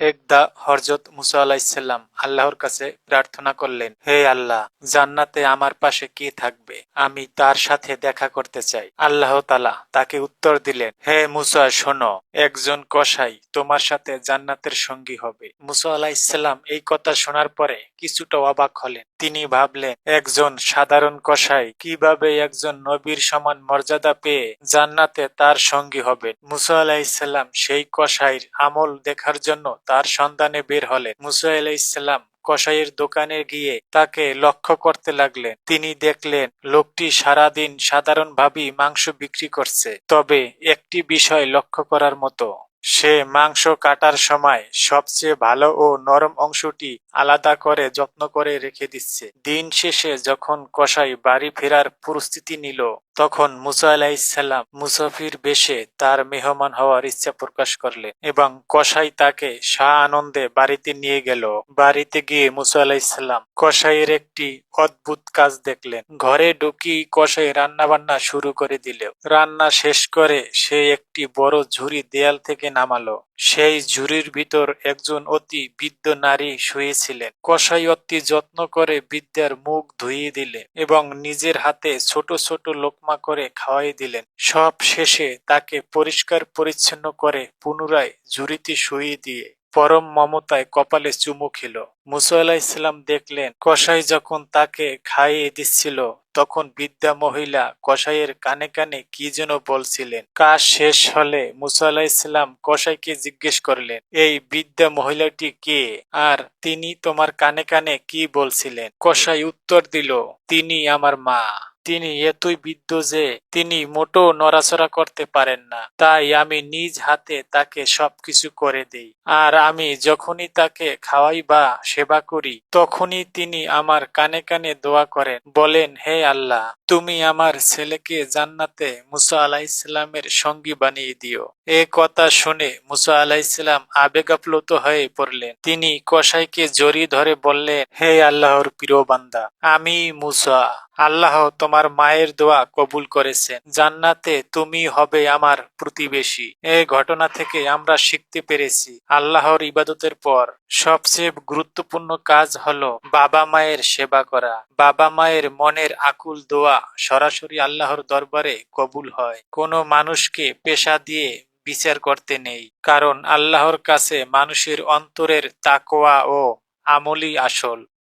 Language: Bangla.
একদা হরজত মুসা আলাইসাল্লাম আল্লাহর কাছে প্রার্থনা করলেন, হে আল্লাহ, জান্নাতে আমার পাশে কি থাকবে? আমি তার সাথে দেখা করতে চাই। আল্লাহ তালা তাকে উত্তর দিলেন, হে মুসা, শোনো, একজন কসাই তোমার সাথে জান্নাতের সঙ্গী হবে। মুসা আলাহিসাল্লাম এই কথা শোনার পরে কিছুটা অবাক হলেন। তিনি ভাবলেন, একজন সাধারণ কসাই কীভাবে একজন নবীর সমান মর্যাদা পেয়ে জান্নাতে তার সঙ্গী হবেন? মুসা আলাইসাল্লাম সেই কসাইর আমল দেখার জন্য তার সন্ধানে বের হলেন। মুসা আলাইসাল্লাম কসাইয়ের দোকানে গিয়ে তাকে লক্ষ্য করতে লাগলেন। তিনি দেখলেন, লোকটি সারাদিন সাধারণভাবেই মাংস বিক্রি করছে। তবে একটি বিষয় লক্ষ্য করার মতো সে মাংস কাটার সময় সবচেয়ে ভালো ও নরম অংশটি আলাদা করে যত্ন করে রেখে দিচ্ছে। দিন শেষে যখন কসাই বাড়ি ফেরার প্রস্তুতি নিল তখন মুসা আলাইসাল্লাম মুসাফির বেশে তার মেহমান হওয়ার ইচ্ছা প্রকাশ করলেন এবং কসাই তাকে শাহ আনন্দে বাড়িতে নিয়ে গেল। বাড়িতে গিয়ে মুসা আলাইসাল্লাম কসাইয়ের একটি অদ্ভুত কাজ দেখলেন। ঘরে ঢুকি কসাই রান্না বান্না শুরু করে দিল। রান্না শেষ করে সে একটি বড় ঝুড়ি দেয়াল থেকে নামালো। সেই ঝুড়ির ভিতর একজন অতি বৃদ্ধ নারী শুয়েছিলেন। কসাই অতি যত্ন করে বৃদ্ধার মুখ ধুয়ে দিলেন এবং নিজের হাতে ছোট ছোট লোকমা করে খাওয়াই দিলেন। সব শেষে তাকে পরিষ্কার পরিচ্ছন্ন করে পুনরায় ঝুড়িতে শুয়ে দিয়ে পরম মমতায় কপালে চুমু খেল। মুসা আলাহিসাল্লাম দেখলেন, কসাই যখন তাকে খাইয়ে দিচ্ছিল তখন বিদ্যা মহিলা কসাইয়ের কানে কানে কি যেন বলছিলেন। কাজ শেষ হলে মুসা আলাহিসাল্লাম কসাইকে জিজ্ঞেস করলেন, এই বিদ্যা মহিলাটি কে? আর তিনি তোমার কানে কানে কি বলছিলেন? কসাই উত্তর দিল, তিনি আমার মা। তিনি এতই বৃদ্ধ যে তিনি মোটো নড়াচড়া করতে পারেন না। তাই আমি নিজ হাতে তাকে সবকিছু করে দেই। আর আমি যখনই তাকে খাওয়াই বা সেবা করি, তখনই তিনি আমার কানে কানে দোয়া করেন, বলেন, হে আল্লাহ, তুমি আমার ছেলেকে জান্নাতে মুসা আলাইসাল্লামের সঙ্গী বানিয়ে দিও। এ কথা শুনে মুসা আলাইসাল্লাম আবেগাপ্লুত হয়ে পড়লেন। তিনি কসাইকে জড়িয়ে ধরে বললেন, হে আল্লাহর প্রিয় বান্দা, আমি মুসা। আল্লাহ তোমার মায়ের দোয়া কবুল করেছেন। জান্নাতে তুমি হবে আমার প্রতিবেশী। এই ঘটনা থেকে আমরা শিখতে পেরেছি। আল্লাহর ইবাদতের পর সবচেয়ে গুরুত্বপূর্ণ কাজ হলো বাবা মায়ের সেবা করা। বাবা মায়ের মনের আকুল দোয়া সরাসরি আল্লাহর দরবারে কবুল হয়। কোনো মানুষকে পেশা দিয়ে বিচার করতে নেই। কারণ আল্লাহর কাছে মানুষের অন্তরের তাকোয়া ও আমলই আসল।